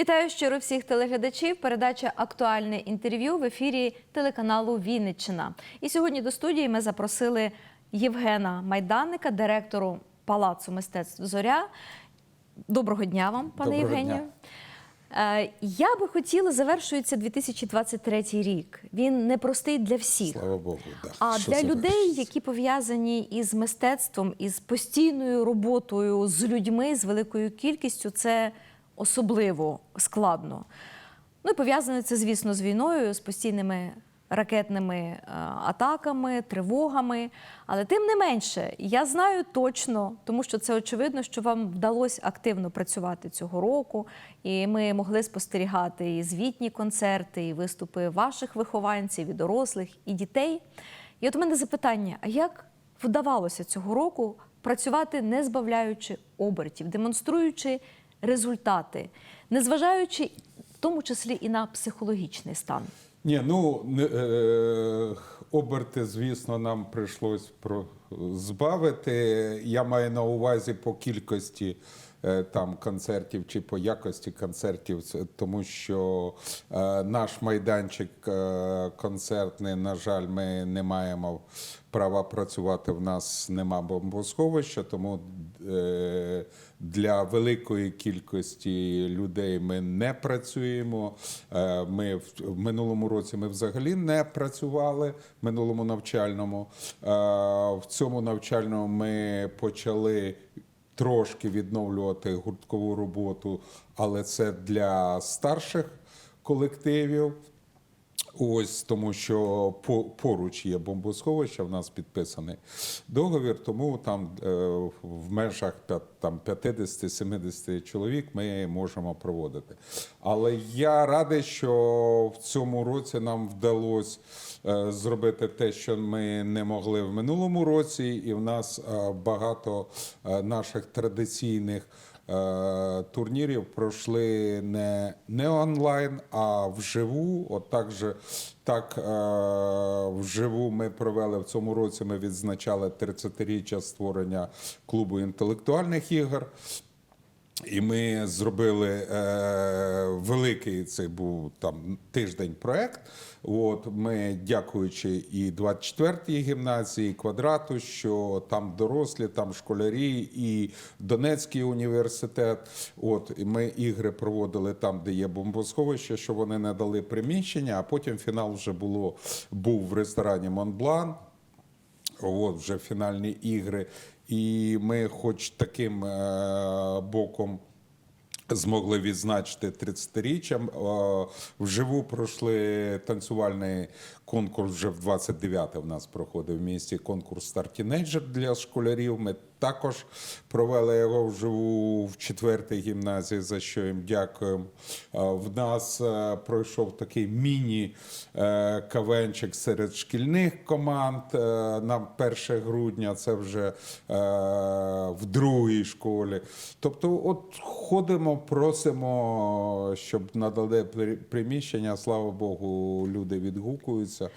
Вітаю щиро всіх телеглядачів. Передача Актуальне інтерв'ю в ефірі телеканалу Вінниччина. І сьогодні до студії ми запросили Євгена Майданника, директору Палацу мистецтв Зоря. Доброго дня вам, пане Доброго Євгенію. дня. Е, Я би хотіла, завершується 2023 рік. Він непростий для всіх. Слава Богу, да. А Що для людей, які пов'язані із мистецтвом, із постійною роботою з людьми, з великою кількістю, це особливо складно. Ну і пов'язане це, звісно, з війною, з постійними ракетними е, атаками, тривогами. Але тим не менше, я знаю точно, тому що це очевидно, що вам вдалося активно працювати цього року, і ми могли спостерігати і звітні концерти, і виступи ваших вихованців, і дорослих, і дітей. І от у мене запитання: а як вдавалося цього року працювати, не збавляючи обертів, демонструючи результати, незважаючи в тому числі і на психологічний стан? Ні, ну е, оберти, звісно, нам прийшлось про збавити. Я маю на увазі по кількості е, там концертів чи по якості концертів, тому що е, наш майданчик е, концертний, на жаль, ми не маємо права працювати. В нас нема бомбосховища, тому е, для великої кількості людей ми не працюємо. Е, Ми в минулому році ми взагалі не працювали в минулому навчальному. Е, В цьому навчальному ми почали. Трошки відновлювати гурткову роботу, але це для старших колективів. Ось тому, що по- поруч є бомбосховище, в нас підписаний договір, тому там е, в межах там 50-70 чоловік ми можемо проводити. Але я радий, що в цьому році нам вдалося е, зробити те, що ми не могли в минулому році, і в нас е, багато е, наших традиційних турнірів пройшли не, не онлайн, а вживу. От так же так е, вживу ми провели в цьому році. Ми відзначали 30-річчя створення клубу інтелектуальних ігор. І ми зробили е, великий цей був там тиждень проект. От ми, дякуючи і 24-й гімназії, і квадрату, що там дорослі, там школярі, і Донецький університет. От і ми ігри проводили там, де є бомбосховище, що вони не дали приміщення. А потім фінал вже було був в ресторані Монблан. От вже фінальні ігри. І ми, хоч таким е, боком. Змогли відзначити 30-річчя. Е, Вживу пройшли танцювальний конкурс вже в 29-те в нас проходив в місті конкурс «Стартінейджер» для школярів. Ми також провели його вживу в 4-й гімназії, за що їм дякуємо. Е, В нас е, пройшов такий міні-кавенчик серед шкільних команд е, на 1 грудня. Це вже е, в другій школі. Тобто, от ходимо, просимо, щоб надали приміщення. Слава Богу, люди відгукуються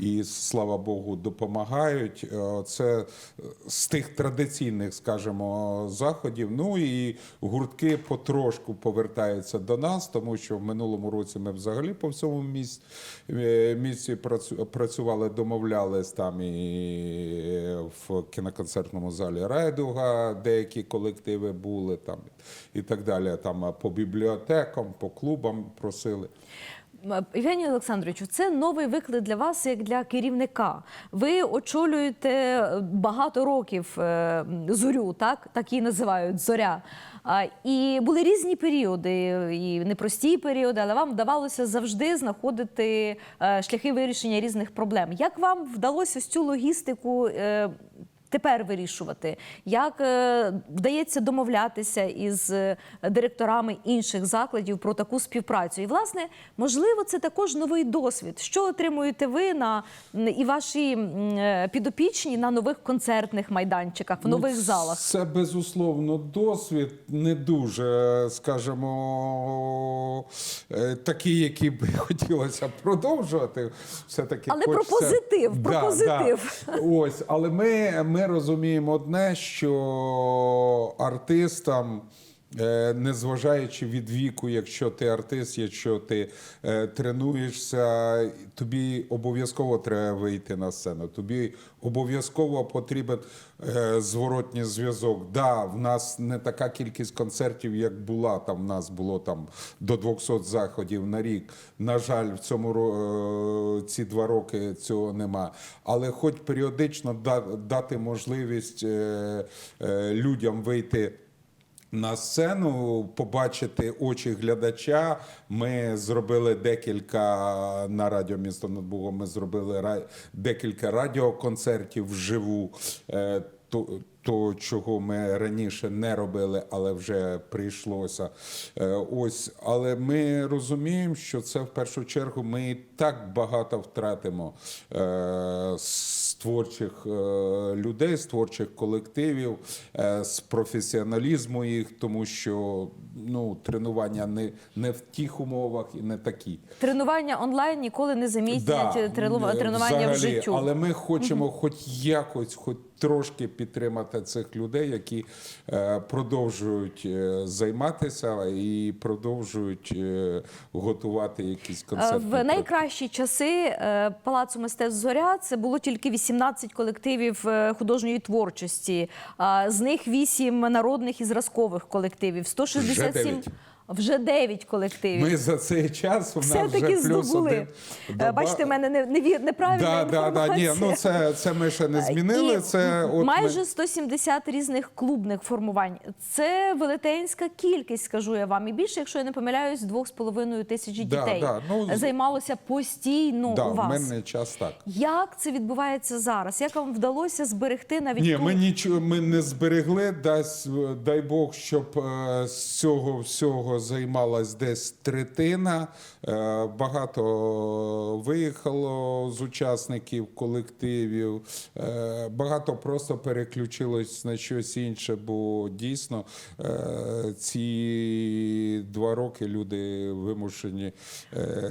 і слава Богу, допомагають. Е, Це з тих традиційних, скажімо, заходів. Ну і гуртки потрошку повертаються до нас, тому що в минулому році ми взагалі по всьому місці, місці працю- працювали, домовлялись там і в кіноконцертному залі Райдуга, деякі колективи були там і так далі. Там по бібліотекам, по клубам просили. М, Євгенію Олександровичу, це новий виклик для вас як для керівника. Ви очолюєте багато років е, зорю, так так її називають зоря. І були різні періоди, і непрості періоди, але вам вдавалося завжди знаходити е, шляхи вирішення різних проблем. Як вам вдалося цю логістику? Тепер вирішувати, як е, вдається домовлятися із е, директорами інших закладів про таку співпрацю. І, власне, можливо, це також новий досвід. Що отримуєте ви на і ваші е, підопічні на нових концертних майданчиках, в нових Ну, залах? Це безусловно досвід, не дуже, скажімо, такий, який би хотілося продовжувати. Все таки Але про позитив, про позитив. Ось, але ми, ми розуміємо одне, що артистам Незважаючи від віку, якщо ти артист, якщо ти е, тренуєшся, тобі обов'язково треба вийти на сцену. Тобі обов'язково потрібен е, зворотній зв'язок. Да, в нас не така кількість концертів, як була. Там в нас було там до 200 заходів на рік. На жаль, в цьому е, ці два роки цього нема. Але хоч періодично дати можливість е, е, людям вийти. На сцену побачити очі глядача. Ми зробили декілька на радіо місто над Богом. Ми зробили декілька радіоконцертів вживу. Е, То, то, чого ми раніше не робили, але вже прийшлося. Е, Ось, але ми розуміємо, що це в першу чергу ми і так багато втратимо е, з творчих е, людей, з творчих колективів, е, з професіоналізму їх, тому що ну, тренування не, не в тих умовах і не такі. Тренування онлайн ніколи не замістять Да, тренування взагалі, в життю. Але ми хочемо хоч якось, хоч трошки підтримати цих людей, які е, продовжують е, займатися і продовжують е, готувати якісь концерти. В найкращі часи Палацу мистецтв Зоря це було тільки 18 колективів художньої творчості. З них 8 народних і зразкових колективів, 167 Вже дев'ять. 9 колективів. Ми за цей час у нас Все-таки вже плюс здобули. один. Е, Бачите, в мене не, невір- неправильна Да, да, да, ні, ну це, це ми ще не змінили. І Це от майже ми... 170 різних клубних формувань. Це велетенська кількість, скажу я вам. І більше, якщо я не помиляюсь, 2,5 тисячі Да, дітей да, ну, займалося постійно да, у в вас. мене час так. Як це відбувається зараз? Як вам вдалося зберегти навіть Ні, ту... ми нічого ми не зберегли. Дасть, дай Бог, щоб е, з цього всього займалась десь третина. Е, Багато виїхало з учасників колективів, е, багато просто переключилось на щось інше, бо дійсно е, ці два роки люди вимушені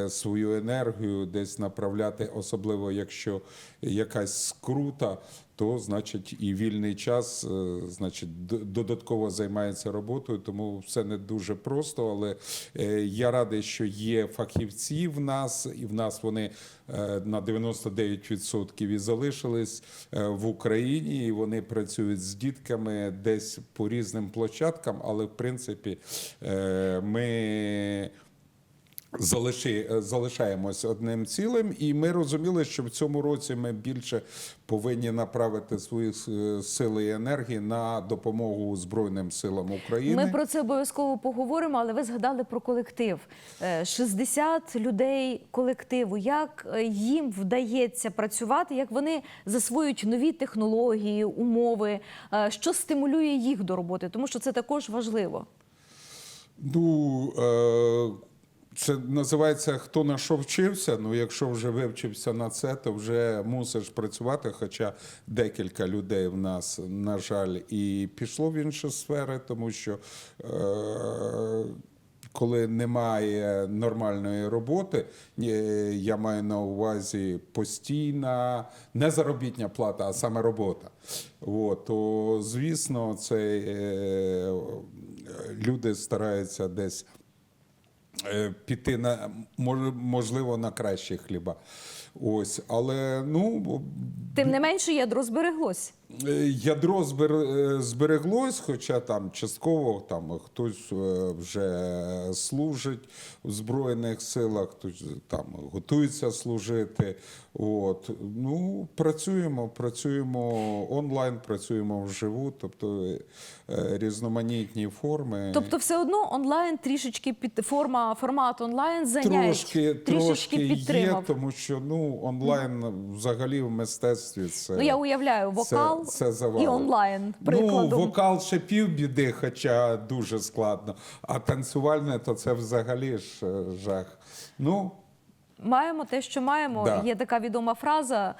свою енергію десь направляти, особливо якщо якась скрута то значить і вільний час, е, значить, додатково займається роботою, тому все не дуже просто. Але е, я радий, що є фахівці в нас, і в нас вони е, на 99% і залишились в Україні. І вони працюють з дітками десь по різним площадкам, але в принципі ми. Залиши, е, залишаємось одним цілим, і ми розуміли, що в цьому році ми більше повинні направити свої е, сили і енергії на допомогу Збройним силам України. Ми про це обов'язково поговоримо, але ви згадали про колектив. Е, 60 людей колективу. Як е, їм вдається працювати, як вони засвоюють нові технології, умови, е, що стимулює їх до роботи, тому що це також важливо. Ну, е, це називається хто на що вчився. Ну, якщо вже вивчився на це, то вже мусиш працювати. Хоча декілька людей в нас, на жаль, і пішло в інші сфери, тому що. Е, коли немає нормальної роботи, е, я маю на увазі постійна не заробітня плата, а саме робота. От, то, звісно, це е, люди стараються десь піти на мож- можливо на кращі хліба. Ось, але ну Тим не менше, ядро збереглось. Е, Ядро збер- е, збереглось, хоча там частково там хтось е, вже служить в Збройних силах, хтось там готується служити. От. Ну, працюємо, працюємо онлайн, працюємо вживу, тобто різноманітні форми. Тобто, все одно онлайн трішечки під форма формат онлайн занять Трошки, трішечки трошки є, тому що ну, онлайн взагалі в мистецтві це. Ну я уявляю вокал Це, це завали. і онлайн прикладом. Ну, вокал ще півбіди, хоча дуже складно. А танцювальне то це взагалі ж е, жах. Ну, Маємо те, що маємо. Да. Є така відома фраза.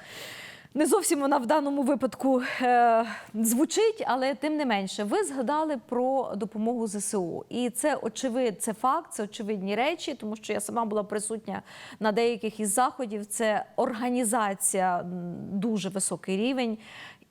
Не зовсім вона в даному випадку е, звучить, але тим не менше, ви згадали про допомогу ЗСУ. І це очевид, це факт, це очевидні речі, тому що я сама була присутня на деяких із заходів. Це організація дуже високий рівень.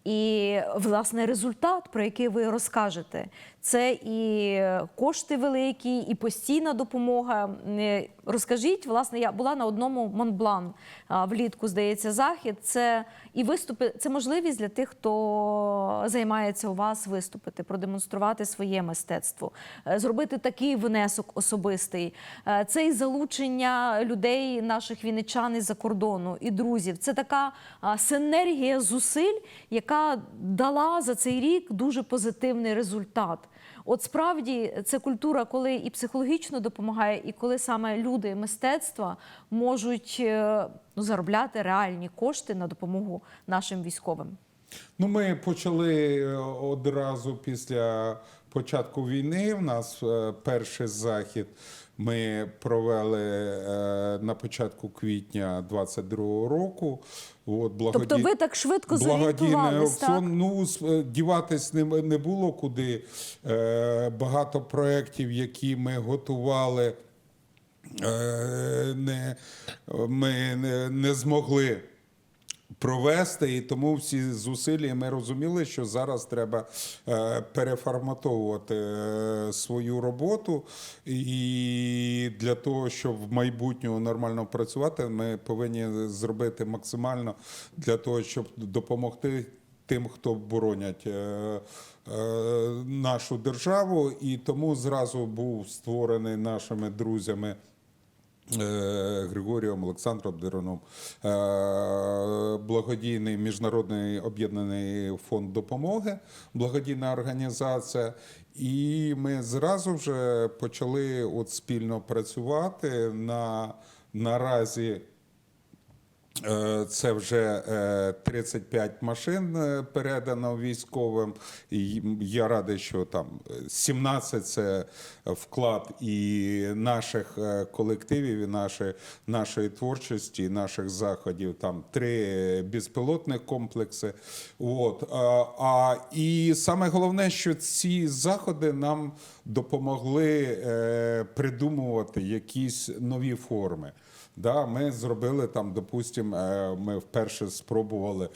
І власне результат, про який ви розкажете, це і кошти великі, і постійна допомога. Е, Розкажіть, власне, я була на одному Монблан влітку, здається, захід. Це і виступи, це можливість для тих, хто займається у вас виступити, продемонструвати своє мистецтво, е, зробити такий внесок особистий. Е, Це і залучення людей, наших вінничан із-за кордону і друзів. Це така синергія зусиль, яка дала за цей рік дуже позитивний результат. От справді це культура, коли і психологічно допомагає, і коли саме люди мистецтва можуть е, ну, заробляти реальні кошти на допомогу нашим військовим. Ну, ми почали е, одразу після початку війни. У нас е, перший захід ми провели е, на початку квітня 22-го року. От, благоді... Тобто ви так швидко зорієнтувались, так? Ну, е, діватись не, не було куди. Е, багато проєктів, які ми готували, е, не, ми не, не змогли провести, і тому всі зусилля ми розуміли, що зараз треба е, переформатовувати е, свою роботу. І для того, щоб в майбутньому нормально працювати, ми повинні зробити максимально для того, щоб допомогти. Тим, хто боронять е, е, нашу державу, і тому зразу був створений нашими друзями Григорієм Олександром Дероном, е, благодійний міжнародний об'єднаний фонд допомоги, благодійна організація. І ми зразу вже почали от спільно працювати на наразі. Е, Це вже е, 35 машин е, передано військовим. І я радий, що там е, 17 це вклад і наших е, колективів, і нашої, нашої творчості, і наших заходів. Там три безпілотних комплекси. От. А, і саме головне, що ці заходи нам допомогли е, придумувати якісь нові форми. Да, ми зробили там, допустимо, е, ми вперше спробували.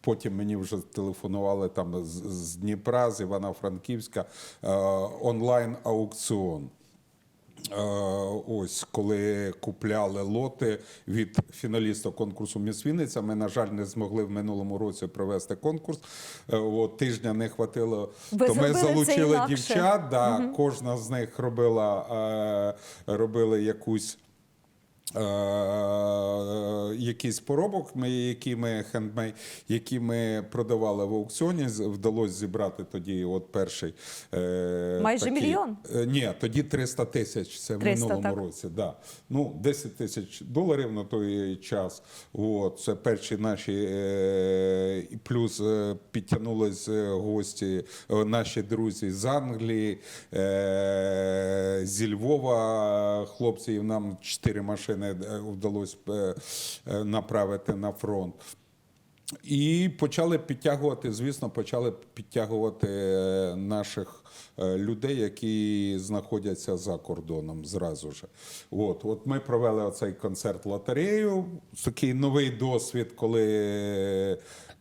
Потім мені вже телефонували там з, з Дніпра, з Івано-Франківська е, онлайн-аукціон. Е, Ось коли купляли лоти від фіналіста конкурсу Міс Вінниця, ми, на жаль, не змогли в минулому році провести конкурс. Е, От, тижня не хватило. Ви то ми залучили дівчат. Да, Кожна з них робила, е, робила якусь. Е, якийсь поробок, які ми хендмей, які ми продавали в аукціоні, вдалося зібрати тоді от перший е, Майже мільйон? Е, ні, тоді 300 тисяч. Це в минулому так. році. Да. Ну, 10 тисяч доларів на той час. От, це перші наші плюс підтягнулись гості, наші друзі з Англії, зі Львова. Хлопців нам чотири машини е, вдалося е, е, направити на фронт. І почали підтягувати, звісно, почали підтягувати наших людей, які знаходяться за кордоном зразу ж. От, от ми провели оцей концерт лотерею. Такий новий досвід, коли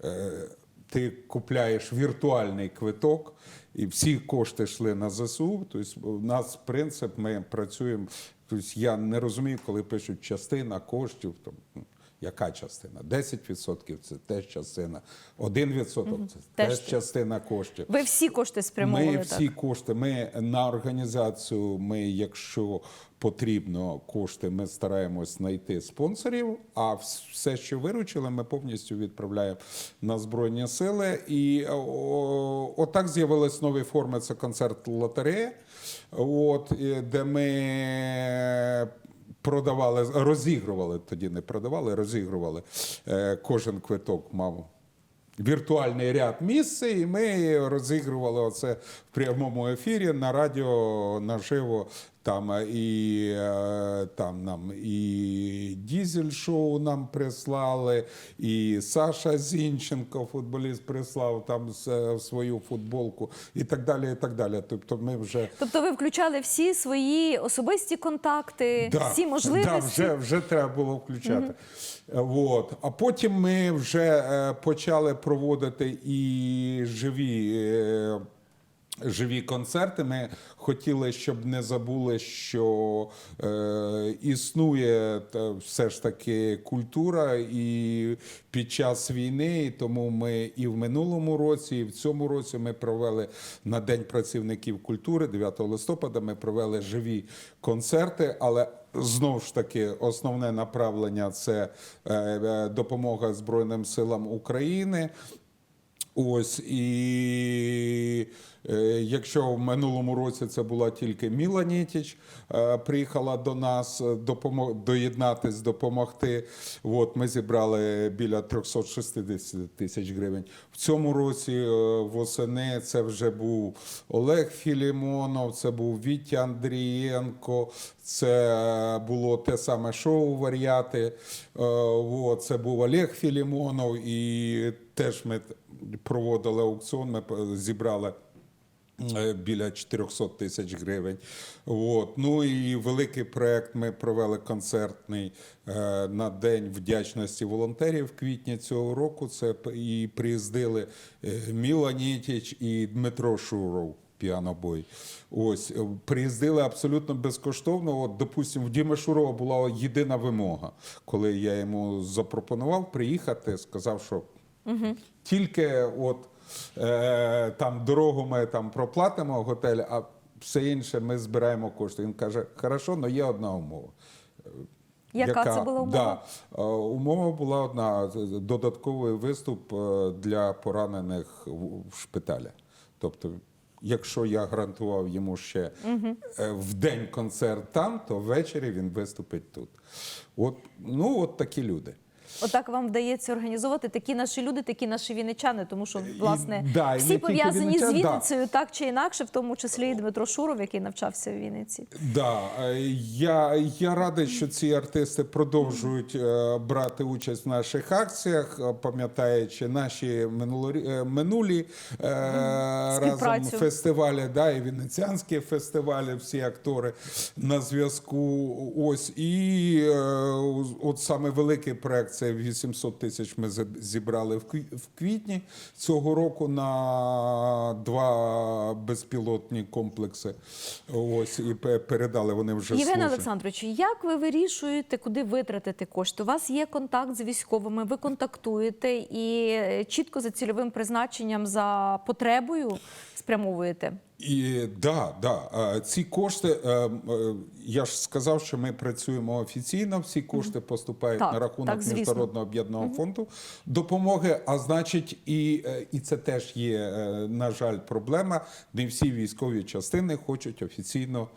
е, ти купляєш віртуальний квиток. І всі кошти йшли на ЗСУ. Тобто, у нас принцип, ми працюємо. Тобто, я не розумію, коли пишуть частина коштів. Там, ну, яка частина? 10% це теж частина, 1% це Теж частина коштів. Ви всі кошти спрямовували Ми так? всі кошти, ми на організацію, ми, якщо потрібно кошти, ми стараємось знайти спонсорів, а все, що виручили, ми повністю відправляємо на Збройні Сили. І отак з'явились нові форми. Це концерт лотереї, от, де ми продавали, розігрували, тоді не продавали, розігрували. Е, Кожен квиток мав віртуальний ряд місце, і ми розігрували оце в прямому ефірі на радіо наживо. Там і е, там нам і дізель шоу нам прислали, і Саша Зінченко, футболіст, прислав там е, свою футболку, і так далі. І так далі. Тобто, ми вже Тобто ви включали всі свої особисті контакти, всі можливості. Да, вже, вже треба було включати. Е, От. А потім ми вже е, почали проводити і живі. Живі концерти. Ми хотіли, щоб не забули, що е, існує та, все ж таки культура і під час війни. І тому ми і в минулому році, і в цьому році ми провели на День працівників культури 9 листопада. Ми провели живі концерти, але знову ж таки основне направлення це е, е, допомога Збройним силам України. Ось і е, якщо в минулому році це була тільки Міла Нітіч, е, приїхала до нас е, допомо- доєднатись, допомогти. От ми зібрали біля 360 тисяч гривень. В цьому році восени це вже був Олег Філімонов, це був Вітя Андрієнко, це було те саме шоу Варіати. Це був Олег Філімонов і теж ми проводили аукціон, ми зібрали е, біля 400 тисяч гривень. От. Ну і великий проект ми провели концертний е, на День вдячності волонтерів в квітні цього року. Це і приїздили е, Міла Нітіч і Дмитро Шуров. Піанобой. Ось е, приїздили абсолютно безкоштовно. От, допустимо, в Діми Шурова була єдина вимога, коли я йому запропонував приїхати, сказав, що тільки от е, там дорогу ми там проплатимо готель, а все інше ми збираємо кошти. Він каже: хорошо, але є одна умова. Яка, це була умова? Да, е, умова була одна: додатковий виступ е, для поранених в- шпиталі. Тобто, якщо я гарантував йому ще е, в день концерт там, то ввечері він виступить тут. От, ну, от такі люди. Отак вам вдається організовувати такі наші люди, такі наші вінничани, тому що власне І- да, і не всі тільки пов'язані з вінничани, да. Вінницею, так чи інакше, в тому числі і Дмитро Шуров, який навчався в Вінниці. Да, е, я, я радий, що ці артисти продовжують е, брати участь в наших акціях, е, пам'ятаючи наші минулорі, е, минулі е, разом Співпрацю. фестивалі, да, і венеціанські фестивалі, всі актори на зв'язку. Ось і е, от саме великий проект це 800 тисяч. Ми зібрали в квітні цього року на два безпілотні комплекси. Ось і передали вони вже Євген. Олександрович, як ви вирішуєте, куди витратити кошти? У вас є контакт з військовими, ви контактуєте і е, чітко за цільовим призначенням за потребою спрямовуєте. І да, да, ці кошти, е, е, я ж сказав, що ми працюємо офіційно. Всі кошти поступають Так, на рахунок так, міжнародного об'єднаного фонду допомоги. А значить, і, е, і це теж є, на жаль, проблема. Не всі військові частини хочуть офіційно.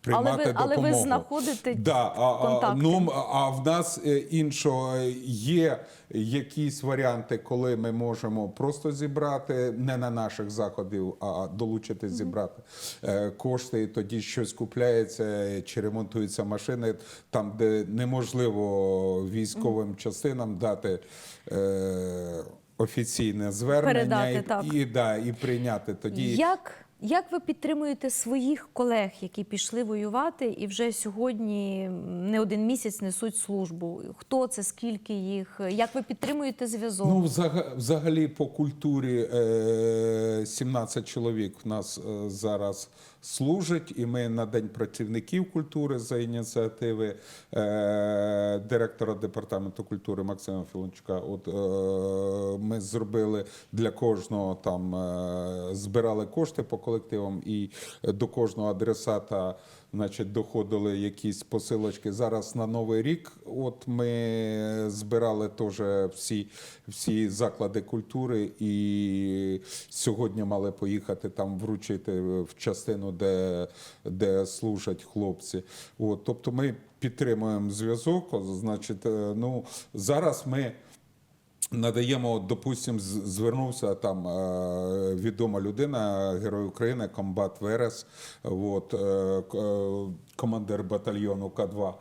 Приймати ви- але ви знаходите да, а, а, ну, а в нас іншого є якісь варіанти, коли ми можемо просто зібрати не на наших заходів, а долучити зібрати е, кошти. І тоді щось купляється чи ремонтуються машини там, де неможливо військовим частинам дати. Е, Офіційне звернення Передати, і, так. і, да, і прийняти тоді. Як, як ви підтримуєте своїх колег, які пішли воювати і вже сьогодні не один місяць несуть службу? Хто це, скільки їх? Як ви підтримуєте зв'язок? Ну, взага- взагалі по культурі е, 17 чоловік в нас е, зараз служить, і ми на День працівників культури за ініціативи е, директора департаменту культури Максима Філончука. От е, ми зробили для кожного там е, збирали кошти по колективам, і до кожного адресата. Значить, доходили якісь посилочки. Зараз на Новий рік. От ми збирали теж всі, всі заклади культури, і сьогодні мали поїхати там вручити в частину, де, де служать хлопці. От, тобто ми підтримуємо зв'язок. Значить, е, ну зараз ми. Надаємо, допустимо, звернувся там е, відома людина, герой України, комбат Верес, от, е, е, командир батальйону К2.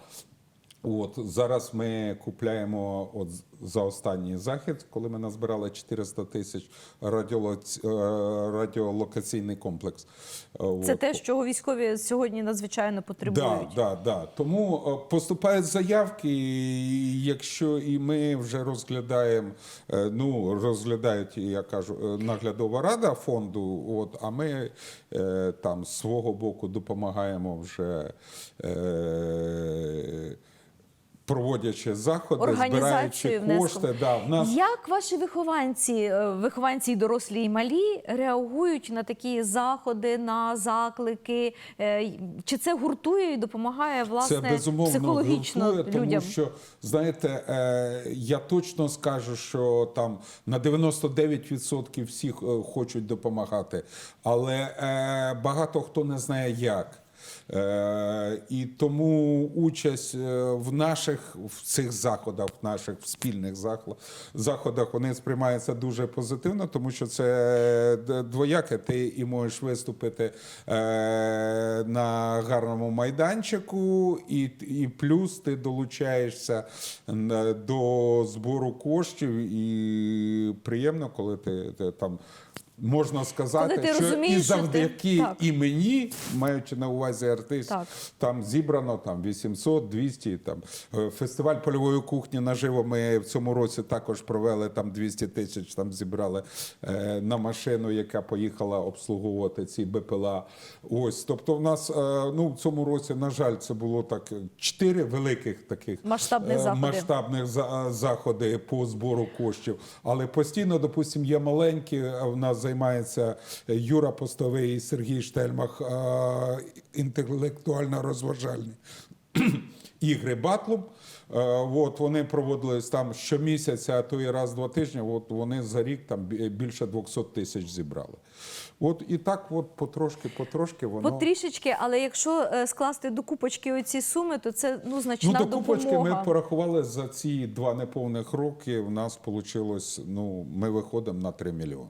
От зараз ми купляємо от за останній захід, коли ми назбирали 400 тисяч радіолоці- е, радіолокаційний комплекс. Е, Це от. те, що військові сьогодні надзвичайно потребують. Да, да, да. Тому е, поступають заявки, і якщо і ми вже розглядаємо, ну розглядають, я кажу, наглядова рада фонду. От, а ми там з свого боку допомагаємо вже. Е, Проводячи заходи, збираючи кошти, да, в нас Як ваші вихованці, е, вихованці і дорослі і малі реагують на такі заходи, на заклики? Е, Чи це гуртує і допомагає власне це безумовно психологічно гуртує, тому людям? що знаєте, е, я точно скажу, що там на 99% всіх хочуть допомагати, але багато хто не знає як. Е, і тому участь е, в наших в цих заходах, в наших спільних заходах, вони сприймаються дуже позитивно, тому що це двояке. Ти і можеш виступити е, на гарному майданчику, і, і плюс ти долучаєшся до збору коштів, і приємно, коли ти, ти там. Можна сказати, ти що розумієш, і що ти- завдяки і мені, маючи на увазі артист, Так. там зібрано там 800, 200, там е, фестиваль польової кухні наживо. Ми в цьому році також провели там 200 тисяч. Там зібрали е, на машину, яка поїхала обслуговувати ці БПЛА. Ось, тобто, в нас е, ну в цьому році, на жаль, це було так чотири великих таких Масштабних е, заходів. масштабних за- заходи по збору коштів. Але постійно, допустимо, є маленькі. В нас займається Юра Постовий і Сергій Штельмах е, інтелектуально розважальні ігри батлом. Е, От вони проводились там щомісяця, а то і раз в два тижні. От вони за рік там більше 200 тисяч зібрали. От і так, от потрошки, потрошки воно. Потрішечки, але якщо е, скласти до купочки оці суми, то це ну значна Ну, до купочки допомога. ми порахували за ці два неповних роки. У нас вийшло, ну, ми виходимо на 3 мільйони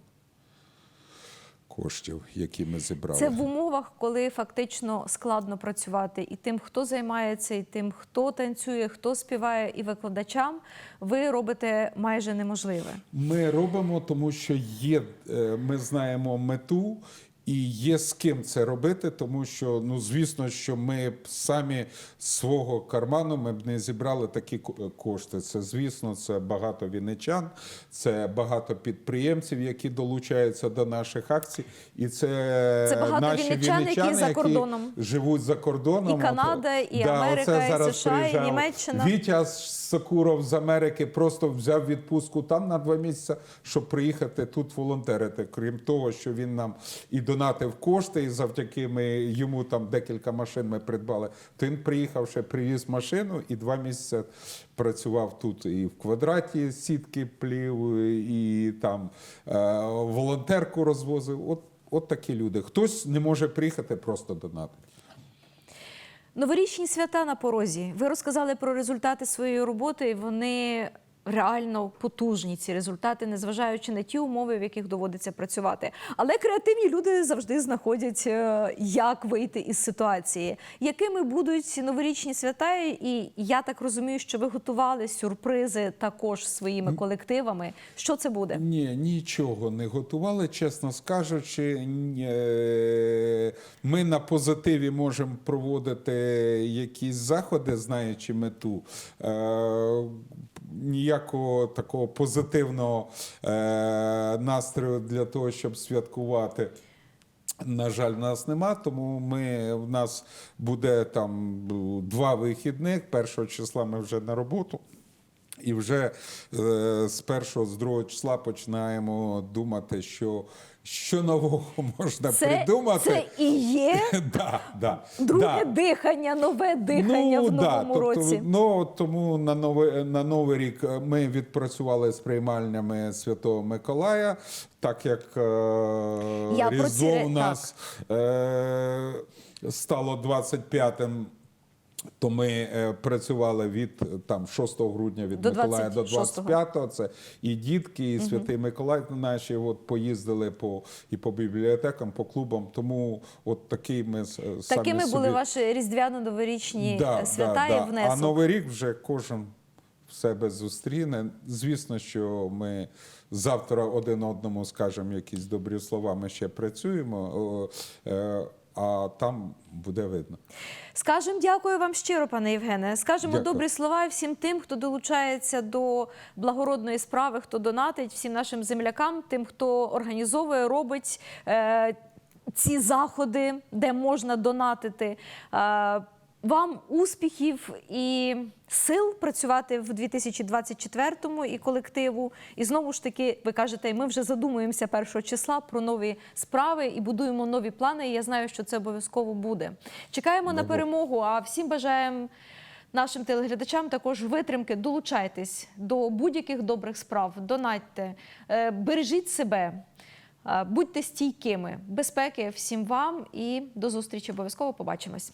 коштів, які ми зібрали. Це в умовах, коли фактично складно працювати і тим, хто займається, і тим, хто танцює, хто співає, і викладачам ви робите майже неможливе. Ми робимо, тому що є, е, ми знаємо мету. І є з ким це робити, тому що ну звісно, що ми б самі з свого карману ми б не зібрали такі кошти. Це звісно, це багато вінничан, це багато підприємців, які долучаються до наших акцій, і це, Це багато наші вінничан, які за кордоном. живуть за кордоном. І Канада, і Да, Америка, і США, і Німеччина. Вітя Сокуров з Америки просто взяв відпустку там на два місяці, щоб приїхати тут волонтерити. Крім того, що він нам і донатив кошти, і завдяки ми йому там декілька машин ми придбали. То він приїхав ще привіз машину і два місяці працював тут і в квадраті сітки плів, і там е, волонтерку розвозив. От, от такі люди. Хтось не може приїхати, просто донатить. Новорічні свята на порозі. Ви розказали про результати своєї роботи, вони реально потужні. Ці результати, незважаючи на ті умови, в яких доводиться працювати. Але креативні люди завжди знаходять, е, як вийти із ситуації. Якими будуть новорічні свята? І я так розумію, що ви готували сюрпризи також своїми колективами. Що це буде? Ні, нічого не готували, чесно скажучи. Е, Ми на позитиві можемо проводити якісь заходи, знаючи мету. Ніякого такого позитивного е, настрою для того, щоб святкувати. На жаль, нас нема, тому ми в нас буде там два вихідних. Першого числа ми вже на роботу. І вже е, з першого, з другого числа починаємо думати, що, що нового можна Це, придумати. це і є да, да, друге да. дихання, нове дихання в да, новому тобто, році. Ну, тому на новий, на новий рік ми відпрацювали з приймальнями Святого Миколая, так як е, Різдво у нас е, стало 25-м То ми е, працювали від е, там 6 грудня від До Миколая до 26-го. 25-го. Це і дітки, і Святий Миколай наші от поїздили по і по бібліотекам, по клубам. Тому от такий ми с- самі Такими собі... були ваші різдвяно-новорічні е, свята і внесок. А новий рік вже кожен в себе зустріне. Звісно, що ми завтра один одному скажемо якісь добрі слова. Ми ще працюємо, е, а там буде видно. Скажемо дякую вам щиро, пане Євгене. Скажемо Дякую. добрі слова всім тим, хто долучається до благородної справи, хто донатить, всім нашим землякам, тим, хто організовує, робить е, ці заходи, де можна донатити. Е, вам успіхів і сил працювати в 2024-му і колективу. І знову ж таки, ви кажете, ми вже задумуємося першого числа про нові справи і будуємо нові плани. І я знаю, що це обов'язково буде. Чекаємо на перемогу. А всім бажаємо нашим телеглядачам також витримки. Долучайтесь до будь-яких добрих справ, донатьте, е, бережіть себе. е, Будьте стійкими, безпеки всім вам і до зустрічі. Обов'язково побачимось.